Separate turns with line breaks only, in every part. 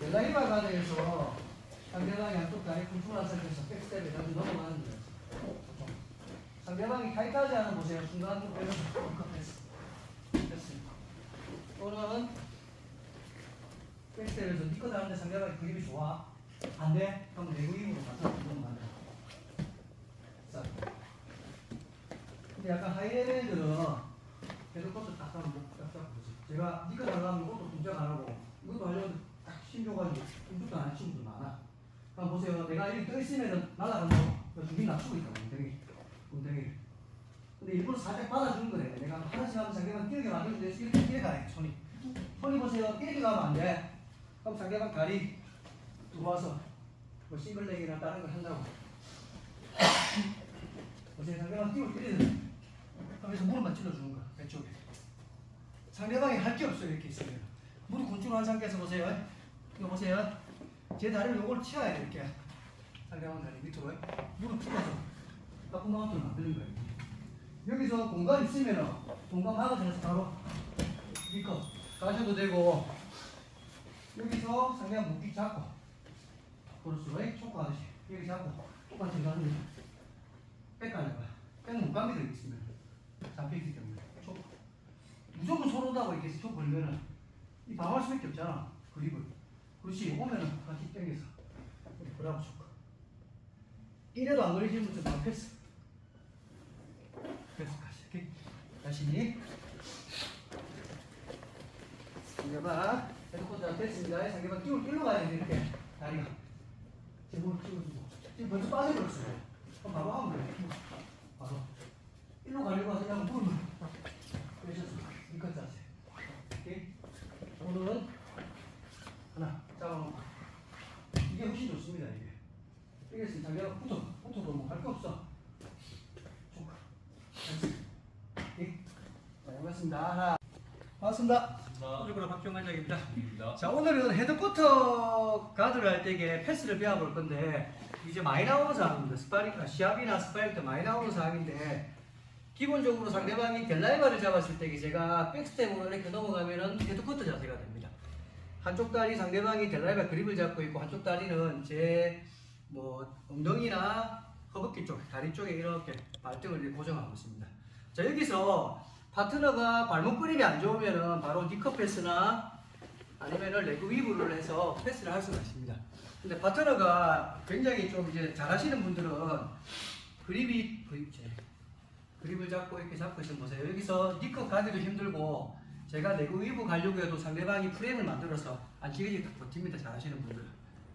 델라이바 가드에서 상대방이 한쪽 다리 쿵쿵한 상태에서 백스텝에 다시 넘어가는 거예요. 상대방이 타이트하지 않은 보세요. 순간 좀 빼면서. 됐습니다. 또는 백스텝에서 니꺼 다는데 상대방이 그립이 좋아. 안 돼? 그럼 내구 힘으로 가서 넘어간다. 자. 근데 약간 하이레벨들은 계속 것도 딱 하면 목 딱딱 보지. 제가 니꺼 달라면 이것도 동작 안 하고 이것도 하려면 딱 힘줘가지고 공격도 안 치는 분들 많아. 그럼 보세요. 내가 이렇게 떠 있으면 날아간다고. 중심 낮추고 있다고. 엉덩이. 엉덩이. 근데 일부러 살짝 받아주는 거래. 내가 하나씩 하면 상대방 뛰게 만들는데 이렇게 뛰어가야 돼. 손이. 손이 보세요. 뛰게 가면 안 돼. 그럼 상대방 다리 들어와서 뭐 싱글렉이나 다른 거 한다고. 보세요. 상대방 뛰고 뛰는 그래서 무릎만 찔러주는 거야. 왼쪽에. 상대방이 할 게 없어요. 이렇게 있으면. 무릎 군중한 상태에서 보세요. 이거 보세요. 제 다리를 요걸 치어야 돼. 이렇게. 상대방 다리 밑으로. 무릎. 바꿈 마운트를 만드는 거예요. 여기서 공간 있으면은 공간 막아서 바로 이거 가셔도 되고 여기서 상대방 묶기 잡고 그렇죠 초코 하듯이 여기 잡고 똑같이 가는 거백 가는 거야 백은 무감이 되어 있으면 잡혀있기 때문에 초 무조건 손오다고 이렇게 초 걸면은 이 방어할 수밖에 없잖아 그립을. 그렇지 오면은 같이 이렇게 그라고 초코 이래도 안 걸리시는 분들 다 패스 패스 다시 이렇게 다시 상대방 헤드코트가 됐습니다. 상대방 끼울 끼러 가야 돼 이렇게. 다리가. 제목을 끼워주고 지금 벌써 빠져버렸어요. 그럼 바로 하면 돼요. 바로. 일로 가려고 하시냐고 무릎을 빼셔서 이까지 하세요. 오케이. 오늘은 하나 잡아놓고 이게 훨씬 좋습니다 이게. 이게 지금 상대방 붙어 붙어도 뭐할거 없어. 조금. 오케이. 하나. 반갑습니다. 오늘부로 박병환 장입니다. 자 오늘은 헤드쿼터 가드를 할 때에 패스를 배워볼 건데 이제 많이 나오는 사항입니다. 스파링, 아, 시합이나 스파링 때 많이 나오는 사항인데 기본적으로 상대방이 델라이바를 잡았을 때 제가 백스텝으로 이렇게 넘어가면은 헤드쿼터 자세가 됩니다. 한쪽 다리 상대방이 델라이바 그립을 잡고 있고 한쪽 다리는 제 뭐 엉덩이나 허벅지 쪽, 다리 쪽에 이렇게 발등을 고정하고 있습니다. 자 여기서 파트너가 발목 그립이 안 좋으면은 바로 니커 패스나 아니면은 레그 위브를 해서 패스를 할 수가 있습니다. 근데 파트너가 굉장히 좀 이제 잘하시는 분들은 그립이 그립을 잡고 이렇게 잡고 있으면 보세요. 여기서 니커 가기도 힘들고 제가 레그 위브 가려고 해도 상대방이 프레임을 만들어서 안 찌개지게 딱 버팁니다. 잘하시는 분들.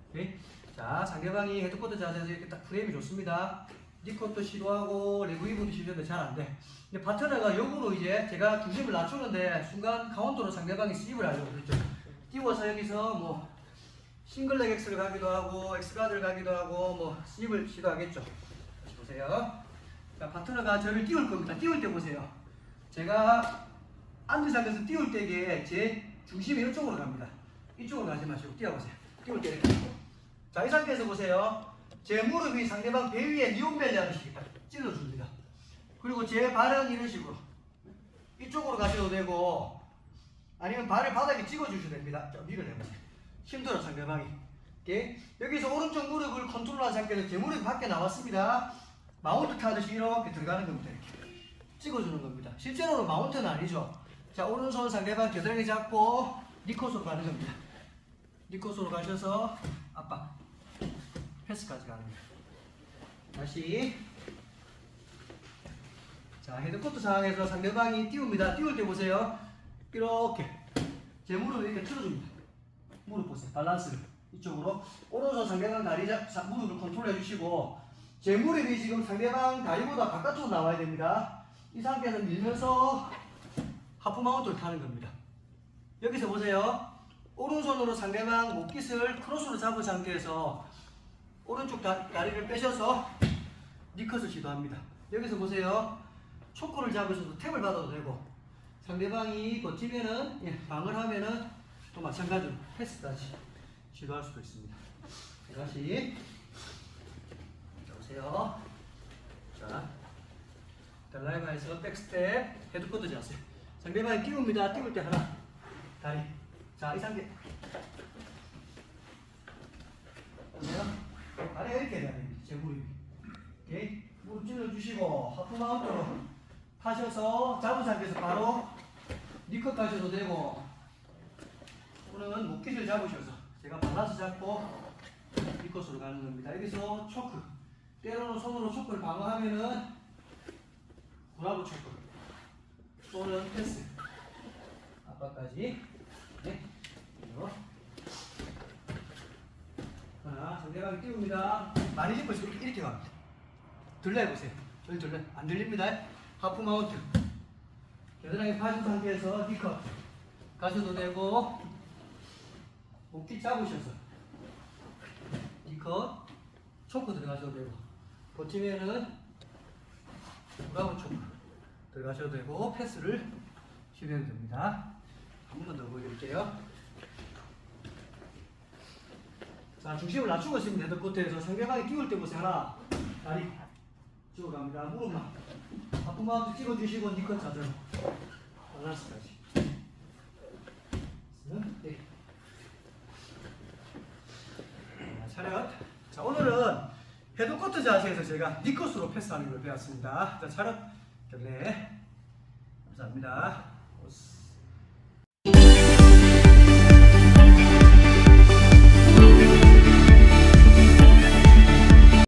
오케이? 자 상대방이 헤드코트 자세에서 이렇게 딱 프레임이 좋습니다. 니컷도 시도하고 레그 위브도 시도했는데 잘 안 돼. 근데 파트너가 역으로 이제 제가 중심을 낮추는데 순간 카운터로 상대방이 스윕을 하려고 그랬죠. 띄워서 여기서 뭐 싱글렉 X를 가기도 하고 X가드를 가기도 하고 뭐 스윕을 시도하겠죠. 다시 보세요. 자, 파트너가 저를 띄울 겁니다. 띄울 때 보세요. 제가 앉은 상태에서 띄울 때에 제 중심이 이쪽으로 갑니다. 이쪽으로 가지 마시고 띄워보세요. 띄울 때 이렇게. 자, 이 상태에서 보세요. 제 무릎이 상대방 배 위에 니온벨리 하듯이 딱 찔러줍니다. 그리고 제 발은 이런 식으로 이쪽으로 가셔도 되고 아니면 발을 바닥에 찍어주셔도 됩니다. 좀 밀어내보세요. 힘들어 상대방이. 오케이? 여기서 오른쪽 무릎을 컨트롤한 상태에서 제 무릎이 밖에 나왔습니다. 마운트 타듯이 이렇게 들어가는 겁니다. 이렇게 찍어주는 겁니다. 실제로는 마운트는 아니죠. 자 오른손 상대방 겨드랑이 잡고 니코스로 가는 겁니다. 니코스로 가셔서 압박 패스까지 가는 거예요. 다시 자 헤드코트 상황에서 상대방이 띄웁니다. 띄울 때 보세요. 이렇게 제 무릎을 이렇게 틀어줍니다. 무릎 보세요. 밸런스를 이쪽으로 오른손 상대방 다리 잡 사- 무릎을 컨트롤해 주시고 제 무릎이 지금 상대방 다리보다 바깥으로 나와야 됩니다. 이 상태에서 밀면서 하프 마운트를 타는 겁니다. 여기서 보세요. 오른손으로 상대방 목깃을 크로스로 잡은 상태에서 오른쪽 다, 다리를 빼셔서 니컷을 시도합니다. 여기서 보세요. 초코를 잡으셔도 탭을 받아도 되고 상대방이 버티면은 예, 방을 하면은 또 마찬가지로 패스까지 시도할 수도 있습니다. 다시 자, 보세요. 자, 델라이바에서 백스텝 헤드코트 자세. 상대방이 띄웁니다. 띄울 때 하나 다리. 자, 이 상태. 다리가 이렇게 돼야 됩니다. 제 무릎이. 오케이. 무릎 찔러주시고 하프 마운트로 타셔서 잡은 상태에서 바로 니컷 가셔도 되고 또는 목기를 잡으셔서 제가 발라서 잡고 니컷으로 가는 겁니다. 여기서 초크 때로는 손으로 초크를 방어하면은 브라보 초크 또는 패스 아빠까지 네. 이거. 하 나 상대방이 띄웁니다. 많이 짚고 이렇게, 이렇게 갑니다. 들려 해보세요. 저기 들려. 안 들립니다. 하프 마운트. 겨드랑이 파진 상태에서 니컷 가셔도 되고 목기 잡으셔서 니컷 초크 들어가셔도 되고 버티면은 브라운 초크 들어가셔도 되고 패스를 시도해도 됩니다. 한 번 더 보여드릴게요. 자, 중심을 낮추고 있습니다. 헤드코트에서 상대방이 띄울 때 보세요. 하나, 다리 쭉 갑니다. 무릎만. 아픈 마음도 찍어주시고 니컷 자세로. 밸런스까지. 네. 자, 차렷. 자, 오늘은 헤드코트 자세에서 제가 니컷으로 패스하는 걸 배웠습니다. 자, 차렷. 경례. 감사합니다. 오스.